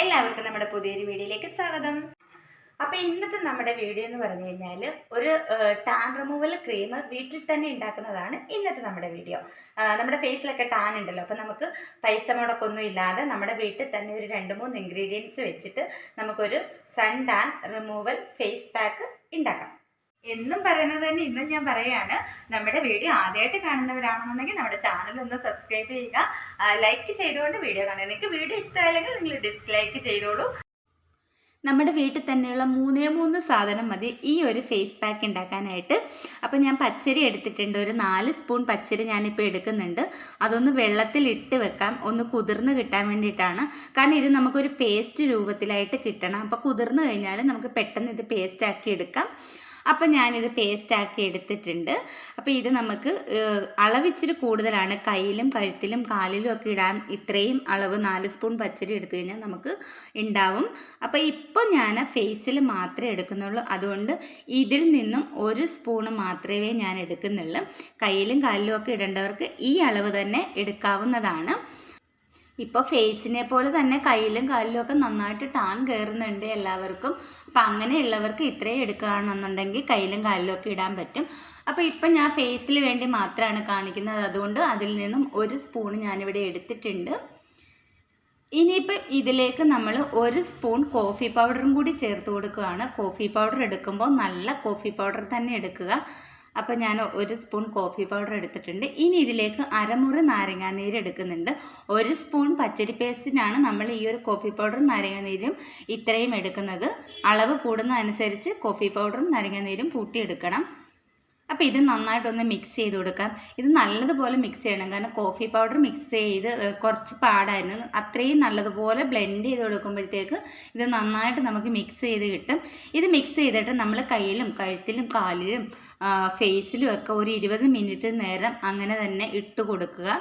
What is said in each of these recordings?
എല്ലാവർക്കും നമ്മുടെ പുതിയൊരു വീഡിയോയിലേക്ക് സ്വാഗതം. അപ്പോൾ ഇന്നത്തെ നമ്മുടെ വീഡിയോ എന്ന് പറഞ്ഞു കഴിഞ്ഞാൽ ഒരു ടാൻ റിമൂവൽ ക്രീം വീട്ടിൽ തന്നെ ഉണ്ടാക്കുന്നതാണ് ഇന്നത്തെ നമ്മുടെ വീഡിയോ. നമ്മുടെ ഫേസിലൊക്കെ ടാൻ ഉണ്ടല്ലോ അപ്പോൾ നമുക്ക് പൈസ മുടക്കൊന്നും ഇല്ലാതെ നമ്മുടെ വീട്ടിൽ തന്നെ ഒരു രണ്ട് മൂന്ന് ഇൻഗ്രീഡിയൻസ് വെച്ചിട്ട് നമുക്കൊരു sun tan removal face pack ഉണ്ടാക്കാം. എന്നും പറയുന്നത് തന്നെ ഇന്നും ഞാൻ പറയുകയാണ് നമ്മുടെ വീഡിയോ ആദ്യമായിട്ട് കാണുന്നവരാണെന്നുണ്ടെങ്കിൽ നമ്മുടെ ചാനൽ ഒന്ന് സബ്സ്ക്രൈബ് ചെയ്യുക. ലൈക്ക് ചെയ്തുകൊണ്ട് വീഡിയോ കാണുക. നിങ്ങൾക്ക് വീഡിയോ ഇഷ്ടമായില്ലെങ്കിൽ നിങ്ങൾ ഡിസ്ലൈക്ക് ചെയ്തോളൂ. നമ്മുടെ വീട്ടിൽ തന്നെയുള്ള മൂന്നേ മൂന്ന് സാധനം മതി. ഈ ഒരു ഫേസ് പാക്ക് ഉണ്ടാക്കാനായിട്ട്. അപ്പോൾ ഞാൻ പച്ചരി എടുത്തിട്ടുണ്ട്. ഒരു നാല് സ്പൂൺ പച്ചരി ഞാനിപ്പോൾ എടുക്കുന്നുണ്ട്. അതൊന്ന് വെള്ളത്തിൽ ഇട്ട് വെക്കാം. ഒന്ന് കുതിർന്ന് കിട്ടാൻ വേണ്ടിയിട്ടാണ്. കാരണം ഇത് നമുക്കൊരു പേസ്റ്റ് രൂപത്തിലായിട്ട് കിട്ടണം. അപ്പോൾ കുതിർന്ന് കഴിഞ്ഞാൽ നമുക്ക് പെട്ടെന്ന് ഇത് പേസ്റ്റാക്കി എടുക്കാം. അപ്പം ഞാനൊരു പേസ്റ്റാക്കി എടുത്തിട്ടുണ്ട്. അപ്പോൾ ഇത് നമുക്ക് അളവിച്ചിരി കൂടുതലാണ്. കയ്യിലും കഴുത്തിലും കാലിലും ഒക്കെ ഇടാൻ ഇത്രയും അളവ് നാല് സ്പൂൺ പച്ചരി എടുത്തു കഴിഞ്ഞാൽ നമുക്ക് ഉണ്ടാവും അപ്പോൾ ഇപ്പോൾ ഞാൻ ഫേസിൽ മാത്രമേ എടുക്കുന്നുള്ളൂ. അതുകൊണ്ട് ഇതിൽ നിന്നും ഒരു സ്പൂണ് മാത്രമേ ഞാൻ എടുക്കുന്നുള്ളൂ. കയ്യിലും കാലിലും ഒക്കെ ഇടേണ്ടവർക്ക് ഈ അളവ് തന്നെ എടുക്കാവുന്നതാണ്. ഇപ്പോൾ ഫേസിനെ പോലെ തന്നെ കയ്യിലും കാലിലും ഒക്കെ നന്നായിട്ട് ടാൻ കയറുന്നുണ്ട് എല്ലാവർക്കും. അപ്പം അങ്ങനെയുള്ളവർക്ക് ഇത്രയും എടുക്കുകയാണെന്നുണ്ടെങ്കിൽ കയ്യിലും കാലിലും ഒക്കെ ഇടാൻ പറ്റും. അപ്പോൾ ഇപ്പം ഞാൻ ഫേസിൽ വേണ്ടി മാത്രമാണ് കാണിക്കുന്നത്. അതുകൊണ്ട് അതിൽ നിന്നും ഒരു സ്പൂൺ ഞാനിവിടെ എടുത്തിട്ടുണ്ട്. ഇനിയിപ്പം ഇതിലേക്ക് നമ്മൾ ഒരു സ്പൂൺ കോഫി പൗഡറും കൂടി ചേർത്ത് കൊടുക്കുകയാണ്. കോഫി പൗഡർ എടുക്കുമ്പോൾ നല്ല കോഫി പൗഡർ തന്നെ എടുക്കുക. അപ്പോൾ ഞാൻ ഒരു സ്പൂൺ കോഫി പൗഡർ എടുത്തിട്ടുണ്ട്. ഇനി ഇതിലേക്ക് അരമുറി നാരങ്ങാനീര് എടുക്കുന്നുണ്ട്. ഒരു സ്പൂൺ പച്ചരി പേസ്റ്റിനാണ് നമ്മൾ ഈ ഒരു കോഫി പൗഡറും നാരങ്ങാനീരും ഇത്രയും എടുക്കുന്നത്. അളവ് കൂടുന്നതനുസരിച്ച് കോഫി പൗഡറും നാരങ്ങാനീരും കൂട്ടിയെടുക്കണം. അപ്പോൾ ഇത് നന്നായിട്ടൊന്ന് മിക്സ് ചെയ്ത് കൊടുക്കാം. ഇത് നല്ലതുപോലെ മിക്സ് ചെയ്യണം. കാരണം കോഫി പൗഡർ മിക്സ് ചെയ്ത് കുറച്ച് പാടായിരുന്നു. അത്രയും നല്ലതുപോലെ ബ്ലെൻഡ് ചെയ്ത് കൊടുക്കുമ്പോഴത്തേക്ക് ഇത് നന്നായിട്ട് നമുക്ക് മിക്സ് ചെയ്ത് കിട്ടും. ഇത് മിക്സ് ചെയ്തിട്ട് നമ്മൾ കയ്യിലും കഴുത്തിലും കാലിലും ഫേസിലും ഒക്കെ ഒരു ഇരുപത് മിനിറ്റ് നേരം അങ്ങനെ തന്നെ ഇട്ട് കൊടുക്കുക.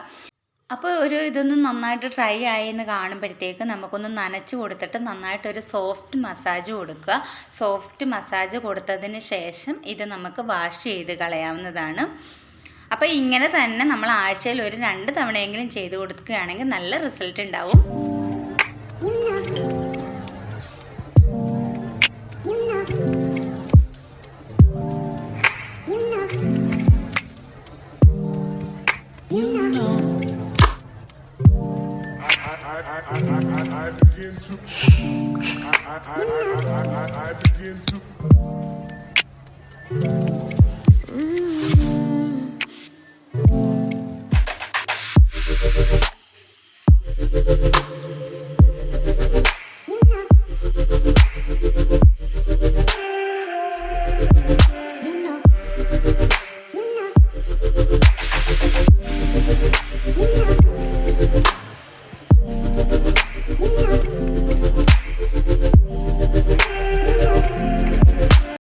അപ്പോൾ ഒരു ഇതൊന്ന് നന്നായിട്ട് ഡ്രൈ ആയി എന്ന് കാണുമ്പോഴത്തേക്ക് നമുക്കൊന്ന് നനച്ച് കൊടുത്തിട്ട് നന്നായിട്ടൊരു സോഫ്റ്റ് മസാജ് കൊടുക്കുക. സോഫ്റ്റ് മസാജ് കൊടുത്തതിന് ശേഷം ഇത് നമുക്ക് വാഷ് ചെയ്ത് കളയാവുന്നതാണ്. അപ്പോൾ ഇങ്ങനെ തന്നെ നമ്മൾ ആഴ്ചയിൽ ഒരു രണ്ട് തവണയെങ്കിലും ചെയ്ത് കൊടുക്കുകയാണെങ്കിൽ നല്ല റിസൾട്ട് ഉണ്ടാവും. I begin to. I begin to.